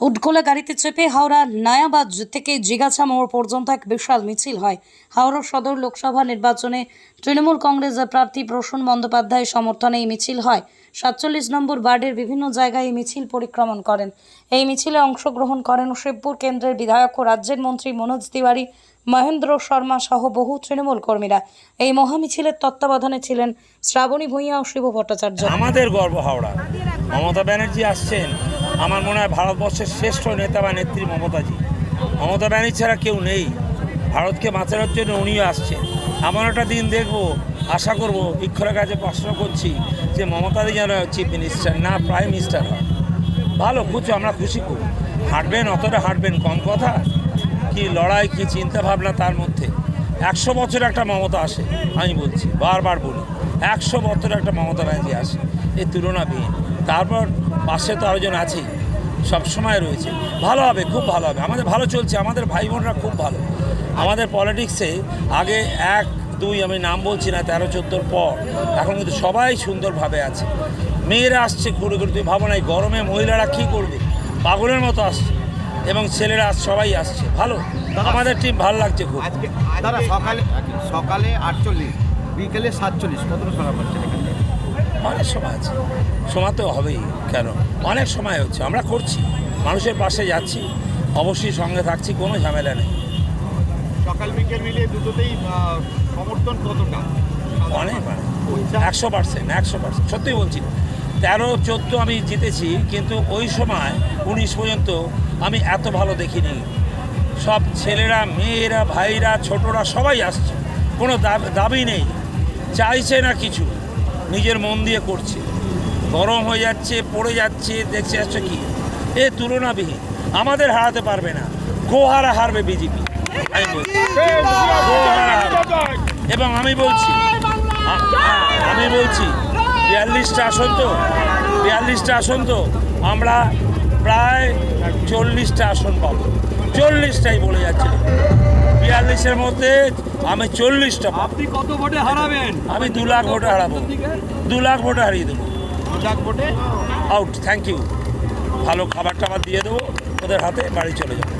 উডকোলা গাড়িতে চেপে হাওড়া নায়াবাজ থেকে জিগাছা মোড় পর্যন্ত এক বিশাল মিছিল হয়। হাওড়া সদর লোকসভা নির্বাচনে তৃণমূল কংগ্রেসের প্রার্থী প্রসূন বন্দ্যোপাধ্যায় সমর্থনে এই মিছিল হয়। সাতচল্লিশ নম্বর ওয়ার্ডের বিভিন্ন জায়গায় এই মিছিল পরিক্রমণ করেন। এই মিছিলে অংশগ্রহণ করেন শিবপুর কেন্দ্রের বিধায়ক ও রাজ্যের মন্ত্রী মনোজ তিওয়ারি, মহেন্দ্র শর্মা সহ বহু তৃণমূল কর্মীরা। এই মহামিছিলের তত্ত্বাবধানে ছিলেন শ্রাবণী ভূঁইয়া ও শিব ভট্টাচার্য আমাদের গর্ব হাওড়া। মমতা ব্যানার্জি আসছেন। আমার মনে হয় ভারতবর্ষের শ্রেষ্ঠ নেতা বা নেত্রী মমতাজি। মমতা ব্যানার্জি ছাড়া কেউ নেই। ভারতকে বাঁচানোর জন্য উনিও আসছেন। এমন একটা দিন দেখব, আশা করব ইক্ষরের কাছে প্রশ্ন করছি যে মমতাদি যেন চিফ মিনিস্টার না প্রাইম মিনিস্টার হয়। ভালো খুশি আমরা খুশি করি হাঁটবেন, অতটা হাঁটবেন, কম কথা। কি লড়াই, কি চিন্তা ভাবনা তার মধ্যে। একশো বছর একটা মমতা আসে, আমি বলছি, বারবার বলি, একশো বছর একটা মমতা ব্যানার্জি আসে। এই তুলনা তুলনাবিহীন। তারপর পাশে তো আরেকজন আছেই সবসময় রয়েছে। ভালো হবে খুব ভালো হবে। আমাদের ভালো চলছে আমাদের ভাই বোনরা খুব ভালো। আমাদের পলিটিক্সে আগে এক দুই আমি নাম বলছি না তেরো চোদ্দোর পর এখন কিন্তু সবাই সুন্দরভাবে আছে। মেয়েরা আসছে ঘুরে ঘুরে তুই ভাবো না এই গরমে মহিলারা কী করবে? পাগলের মতো আসছে। এবং ছেলেরা আস- সবাই আসছে। ভালো? আমাদের টিম ভালো লাগছে খুব। আজকে সকালে সকালে আটচল্লিশ বিকেলে সাতচল্লিশ। কতটা সময় পাচ্ছেন এখানে? অনেক সময় আছে সময় তো হবেই কেন? অনেক সময় হচ্ছে আমরা করছি মানুষের পাশে যাচ্ছি অবশ্যই সঙ্গে থাকছি কোনো ঝামেলা নেই। সকাল বিকেল মিলিয়ে দুটোতেই সমর্থন কতটা? অনেক একশো পার্সেন্ট একশো পার্সেন্ট সত্যি বলছি। তেরো চোদ্দ আমি জিতেছি কিন্তু ওই সময় উনিশ পর্যন্ত আমি এত ভালো দেখিনি। সব ছেলেরা মেয়েরা ভাইরা ছোটরা সবাই আসছে কোনো দাব- দাবি নেই। চাইছে না কিছু। নিজের মন দিয়ে করছে। গরম হয়ে যাচ্ছে পড়ে যাচ্ছে দেখছে আসছে কি? এ তুলনাবিহীন। আমাদের হারাতে পারবে না। গোহারা হারবে বিজেপি। এবং আমি বলছি আমি বলছি বিয়াল্লিশটা আসন তো? বিয়াল্লিশটা আসন তো? আমরা প্রায় চল্লিশটা আসন পাবো। চল্লিশটাই বলে যাচ্ছে। বিয়াল্লিশের মধ্যে আমি চল্লিশটা আপনি কত ভোটে হারাবেন? আমি দু লাখ ভোটে হারাবো। দু লাখ ভোটে হারিয়ে দেবো। ভোটে? আউট থ্যাংক ইউ ভালো খাবার টাবার দিয়ে দেবো ওদের হাতে বাড়ি চলে যাব।